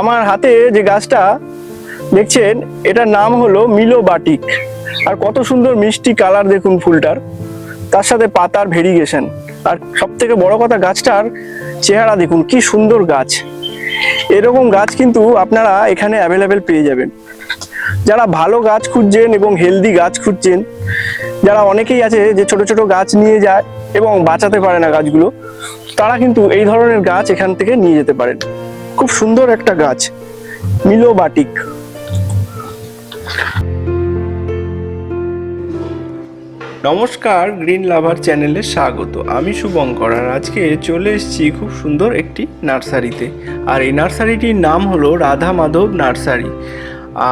আমার হাতে যে গাছটা, দেখছেন, এটার নাম হলো মিলো বাটিক আর কত সুন্দর মিষ্টি কালার দেখুন ফুলটার। তার সাথে পাতার ভেরিগেশন। আর সব থেকে বড় কথা, গাছটার চেহারা দেখুন, কি সুন্দর গাছ। এরকম গাছ কিন্তু আপনারা এখানে অ্যাভেলেবেল পেয়ে যাবেন। যারা ভালো গাছ খুঁজছেন এবং হেলদি গাছ খুঁজছেন, যারা অনেকেই আছে যে ছোট ছোট গাছ নিয়ে যায় এবং বাঁচাতে পারে না গাছগুলো, তারা কিন্তু এই ধরনের গাছ এখান থেকে নিয়ে যেতে পারেন। খুব সুন্দর একটা গাছ মিলো বাটিক নমস্কার, গ্রিন লাভার চ্যানেলে স্বাগত। আমি শুভঙ্কর আর আজকে চলে এসেছি খুব সুন্দর একটি নার্সারিতে। আর এই নার্সারিটির নাম হলো রাধা মাধব নার্সারি।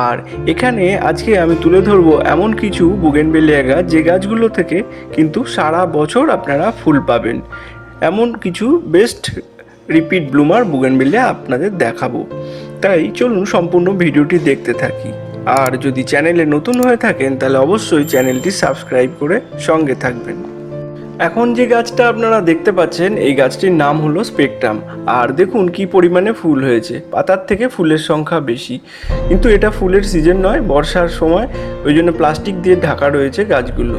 আর এখানে আজকে আমি তুলে ধরবো এমন কিছু বুগেনবেলিয়া গাছ, যে গাছগুলো থেকে কিন্তু সারা বছর আপনারা ফুল পাবেন। এমন কিছু বেস্ট রিপিট ব্লুমার বুগেনবেলিয়া আপনাদের দেখাবো। তাই চলুন সম্পূর্ণ ভিডিওটি দেখতে থাকি। আর যদি চ্যানেলে নতুন হয়ে থাকেন, তাহলে অবশ্যই চ্যানেলটি সাবস্ক্রাইব করে সঙ্গে থাকবেন। এখন যে গাছটা আপনারা দেখতে পাচ্ছেন, এই গাছটির নাম হলো স্পেকট্রাম। আর দেখুন কি পরিমাণে ফুল হয়েছে। পাতার থেকে ফুলের সংখ্যা বেশি। কিন্তু এটা ফুলের সিজন নয়, বর্ষার সময়। ওই জন্য প্লাস্টিক দিয়ে ঢাকা রয়েছে গাছগুলো।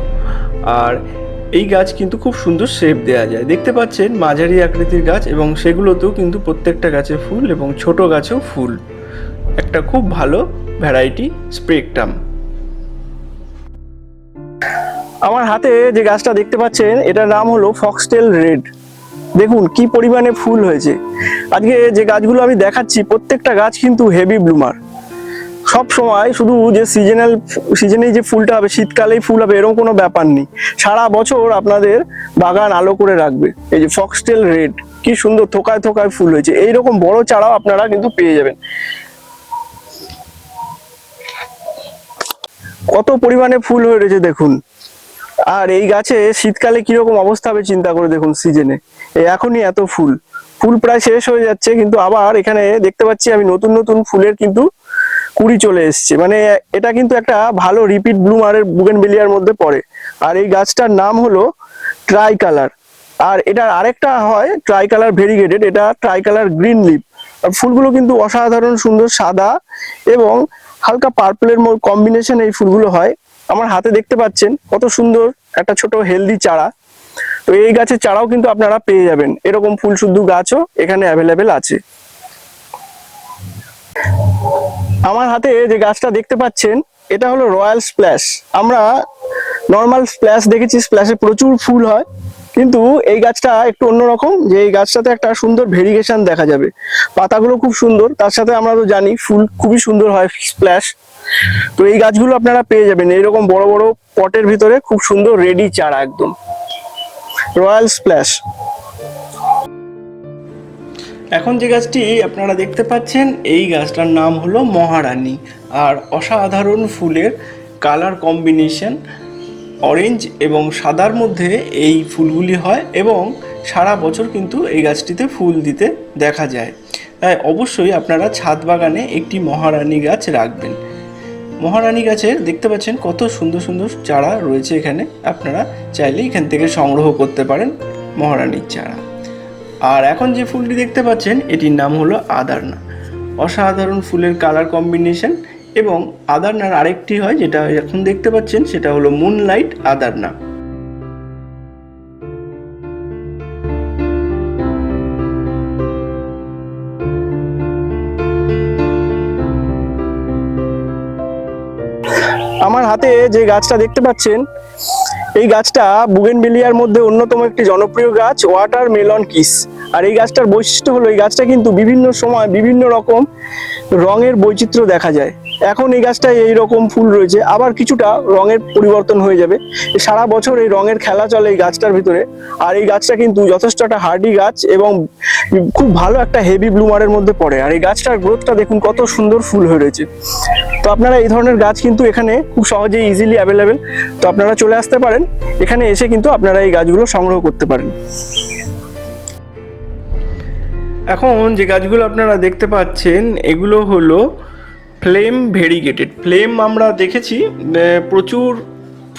আর এই গাছ কিন্তু খুব সুন্দর শেপ দেওয়া যায়। দেখতে পাচ্ছেন মাঝারি আকৃতির গাছ এবং সেগুলোতেও কিন্তু প্রত্যেকটা গাছে ফুল এবং ছোট গাছেও ফুল। একটা খুব ভালো ভ্যারাইটি স্প্রেকটাম আমার হাতে যে গাছটা দেখতে পাচ্ছেন, এটার নাম হলো ফক্সটেল রেড দেখুন কি পরিমাণে ফুল হয়েছে। আজকে যে গাছগুলো আমি দেখাচ্ছি, প্রত্যেকটা গাছ কিন্তু হেভি ব্লুমার সব সময় শুধু যে সিজনাল সিজনেই যে ফুলটা হবে, শীতকালেই ফুল হবে, এরকম কোনো ব্যাপার নেই। সারা বছর আপনাদের বাগান আলো করে রাখবে। এই যে ফক্সটেল রেড কি সুন্দর থোকায় থোকায় ফুল হয়েছে। এইরকম বড় চারাও আপনারা কিন্তু পেয়ে যাবেন। কত পরিমাণে ফুল হয়ে রয়েছে দেখুন। আর এই গাছে শীতকালে কীরকম অবস্থা হবে চিন্তা করে দেখুন সিজনে এখনই এত ফুল। ফুল প্রায় শেষ হয়ে যাচ্ছে, কিন্তু আবার এখানে দেখতে পাচ্ছি আমি নতুন নতুন ফুলের কিন্তু কুড়ি চলে এসছে। মানে এটা কিন্তু একটা ভালো রিপিট ব্লুমারের বুগেনবেলিয়ার মধ্যে পড়ে। আর এই গাছটার নাম হলো ট্রাই কালার আর এটার আরেকটা হয় ট্রাই কালার ভেরিগেটেড এটা ট্রাই কালার গ্রিন লিপ আর ফুলগুলো কিন্তু অসাধারণ, সুন্দর, সাদা এবং হালকা পার্পলের কম্বিনেশন এই ফুলগুলো হয়। আমার হাতে দেখতে পাচ্ছেন কত সুন্দর একটা ছোট হেলদি চারা। তো এই গাছের চারাও কিন্তু আপনারা পেয়ে যাবেন। এরকম ফুল শুদ্ধ গাছও এখানে অ্যাভেলেবেল আছে। আমার হাতে যে গাছটা দেখতে পাচ্ছেন, এটা হলো রয়্যাল স্প্ল্যাশ। আমরা নর্মাল স্প্ল্যাশ দেখেছি, স্প্ল্যাশে প্রচুর ফুল হয়, কিন্তু এই গাছটা একটু অন্যরকম, যে এই গাছটাতে একটা সুন্দর ভেরিগেশন দেখা যাবে। পাতাগুলো খুব সুন্দর, তার সাথে আমরা তো জানি ফুল খুবই সুন্দর হয় স্প্ল্যাশ। তো এই গাছগুলো আপনারা পেয়ে যাবেন, এইরকম বড় বড় পটের ভিতরে খুব সুন্দর রেডি চারা একদম। Royal splash. এখন যে গাছটি আপনারা দেখতে পাচ্ছেন, এই গাছটার নাম হলো মহারানী। আর অসাধারণ ফুলের কালার কম্বিনেশন, অরেঞ্জ এবং সাদার মধ্যে এই ফুলগুলি হয় এবং সারা বছর কিন্তু এই গাছটিতে ফুল দিতে দেখা যায়। তাই অবশ্যই আপনারা ছাদ বাগানে একটি মহারানী গাছ রাখবেন। মহারানী গাছের দেখতে পাচ্ছেন কত সুন্দর সুন্দর চারা রয়েছে এখানে। আপনারা চাইলে এখান থেকে সংগ্রহ করতে পারেন মহারানীর চারা। আর এখন যে ফুলটি দেখতে পাচ্ছেন, এটির নাম হলো আদারনা। অসাধারণ ফুলের কালার কম্বিনেশন এবং আদারনার আরেকটি হয় যেটা এখন দেখতে পাচ্ছেন, সেটা হলো মুনলাইট আদারনা। হাতে যে গাছটা দেখতে পাচ্ছেন, এই গাছটা বুগেন বিলিয়ার মধ্যে অন্যতম একটি জনপ্রিয় গাছ, ওয়াটার মেলন কিস। আর এই গাছটার বৈশিষ্ট্য হলো, এই গাছটা কিন্তু বিভিন্ন সময় বিভিন্ন রকম রঙের বৈচিত্র্য দেখা যায়। এখন এই গাছটায় এই রকম ফুল রয়েছে। আবার কিছুটা রঙের পরিবর্তন হয়ে যাবে। সারা বছর এই রঙের খেলা চলে এই গাছটার ভিতরে। আর এই গাছটা কিন্তু যথেষ্ট একটা হার্ডি গাছ এবং খুব ভালো একটা হেভি ব্লুমারের মধ্যে পড়ে। আর এই গাছটার গ্রোথটা দেখুন কত সুন্দর ফুল হয়ে রয়েছে। তো আপনারা এই ধরনের গাছ কিন্তু এখানে খুব সহজেই ইজিলি অ্যাভেলেবেল তো আপনারা চলে আসতে পারেন। এখানে এসে কিন্তু আপনারা এই গাছগুলো সংগ্রহ করতে পারেন। এখন যে গাছগুলো আপনারা দেখতে পাচ্ছেন, এগুলো হলো ফ্লেম ভেরিগেটেড ফ্লেম আমরা দেখেছি প্রচুর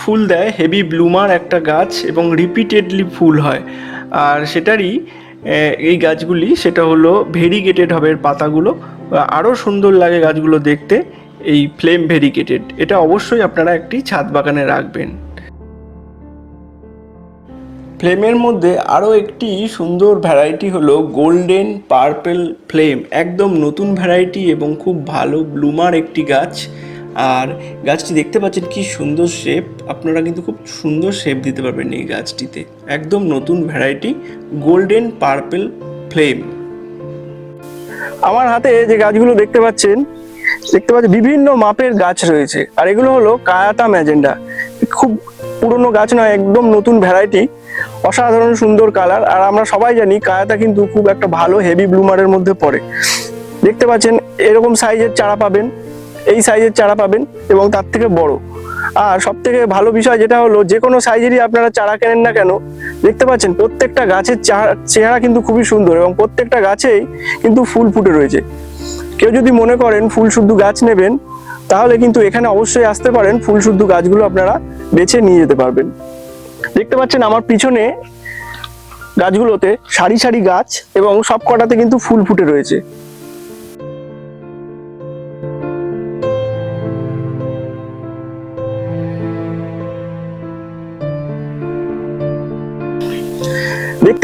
ফুল দেয় হেভি ব্লুমার একটা গাছ এবং রিপিটেডলি ফুল হয়। আর সেটারই এই গাছগুলি, সেটা হলো ভেরিগেটেড হবে পাতাগুলো। আরও সুন্দর লাগে গাছগুলো দেখতে, এই ফ্লেম ভেরিগেটেড এটা অবশ্যই আপনারা একটি ছাদ বাগানে রাখবেন। ফ্লেমের মধ্যে আরও একটি সুন্দর ভ্যারাইটি হলো গোল্ডেন পার্পেল ফ্লেম একদম নতুন ভ্যারাইটি এবং খুব ভালো ব্লুমার একটি গাছ। আর গাছটি দেখতে পাচ্ছেন কি সুন্দর শেপ আপনারা কিন্তু খুব সুন্দর শেপ দিতে পারবেন এই গাছটিতে। একদম নতুন ভ্যারাইটি গোল্ডেন পার্পেল ফ্লেম আমার হাতে যে গাছগুলো দেখতে পাচ্ছেন দেখতে পাচ্ছেন বিভিন্ন মাপের গাছ রয়েছে। আর এগুলো হলো কায়াতা ম্যাজেন্ডা খুব পুরনো গাছ নয়, একদম নতুন ভ্যারাইটি অসাধারণ সুন্দর কালার আর আমরা সবাই জানি কায়াতা কিন্তু খুব একটা ভালো হেভি ব্লুমারের মধ্যে পড়ে। দেখতে পাচ্ছেন, এরকম সাইজের চারা পাবেন, এই সাইজের চারা পাবেন এবং তার থেকে বড়। আর সব থেকে ভালো বিষয় যেটা হলো, যে কোনো সাইজেরই আপনারা চারা কেনেন না কেন, দেখতে পাচ্ছেন প্রত্যেকটা গাছের চেহারা কিন্তু খুবই সুন্দর এবং প্রত্যেকটা গাছেই কিন্তু ফুল ফুটে রয়েছে। কেউ যদি মনে করেন ফুল শুদ্ধ গাছ নেবেন তাহলে কিন্তু এখানে অবশ্যই আসতে পারেন ফুল শুদ্ধ গাছগুলো আপনারা বেছে নিয়ে যেতে পারবেন। দেখতে পাচ্ছেন আমার পিছনে গাছগুলোতে সারি সারি গাছ এবং সব কটাতে কিন্তু ফুল ফুটে রয়েছে।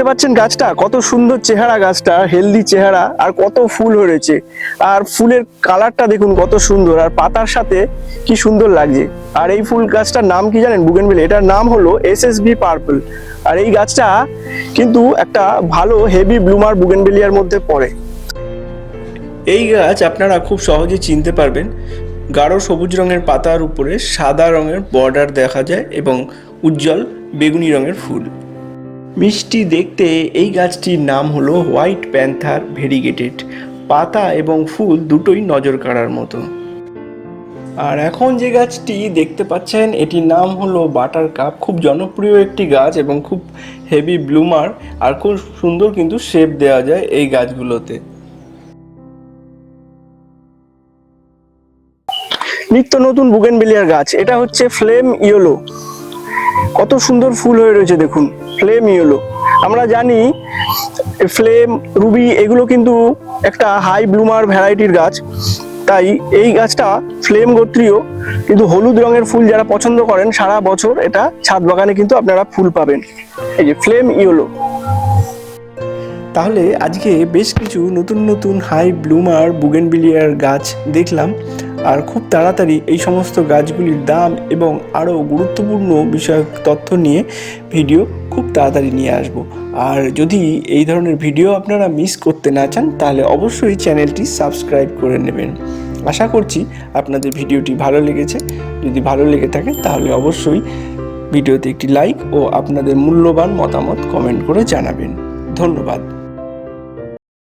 পাচ্ছেন গাছটা, কত সুন্দর চেহারা গাছটা হেলদি চেহারা, আর কত ফুল হয়েছে। আর ফুলের কালারটা দেখুন কত সুন্দর, আর পাতার সাথে কি সুন্দর লাগছে। আর এই ফুল গাছটার নাম কি জানেন বুগেনভিল এটার নাম হলো এস এস বি পার্পল আর এই গাছটা কিন্তু একটা ভালো হেভি ব্লুমার বুগেনভিলিয়ার মধ্যে পড়ে। এই গাছ আপনারা খুব সহজে চিনতে পারবেন। গাঢ় সবুজ রঙের পাতার উপরে সাদা রঙের বর্ডার দেখা যায় এবং উজ্জ্বল বেগুনি রঙের ফুল। মিষ্টি দেখতে এই গাছটির নাম হলো হোয়াইট প্যান্থার ভেরিগেটেড। পাতা এবং ফুল দুটোই নজর কাড়ার মতো। আর এখন যে গাছটি দেখতে পাচ্ছেন, এটির নাম হলো বাটার কাপ। খুব জনপ্রিয় একটি গাছ এবং খুব হেভি ব্লুমার আর খুব সুন্দর কিন্তু শেপ দেওয়া যায় এই গাছগুলোতে। নিত্য নতুন বুগেনবেলিয়ার গাছ, এটা হচ্ছে ফ্লেম ইয়েলো। কত সুন্দর ফুল হয়ে রয়েছে দেখুন ফ্লেম ইয়েলো আমরা জানি ফ্লেম রুবি এগুলো কিন্তু একটা হাই ব্লুমার ভ্যারাইটির গাছ। তাই এই গাছটা ফ্লেম গোত্রীয়, কিন্তু হলুদ রঙের ফুল যারা পছন্দ করেন, সারা বছর এটা ছাদ বাগানে কিন্তু আপনারা ফুল পাবেন। এই যে ফ্লেম ইয়েলো তাহলে আজকে বেশ কিছু নতুন নতুন হাই ব্লুমার বুগেনবিলিয়ার গাছ দেখলাম। আর খুব তাড়াতাড়ি এই সমস্ত গাছগুলির দাম এবং আরও গুরুত্বপূর্ণ বিষয়ক তথ্য নিয়ে ভিডিও খুব তাড়াতাড়ি নিয়ে আসব। আর যদি এই ধরনের ভিডিও আপনারা মিস করতে না চান, তাহলে অবশ্যই চ্যানেলটি সাবস্ক্রাইব করে নেবেন। আশা করছি আপনাদের ভিডিওটি ভালো লেগেছে। যদি ভালো লেগে থাকে, তাহলে অবশ্যই ভিডিওতে একটি লাইক ও আপনাদের মূল্যবান মতামত কমেন্ট করে জানাবেন। ধন্যবাদ।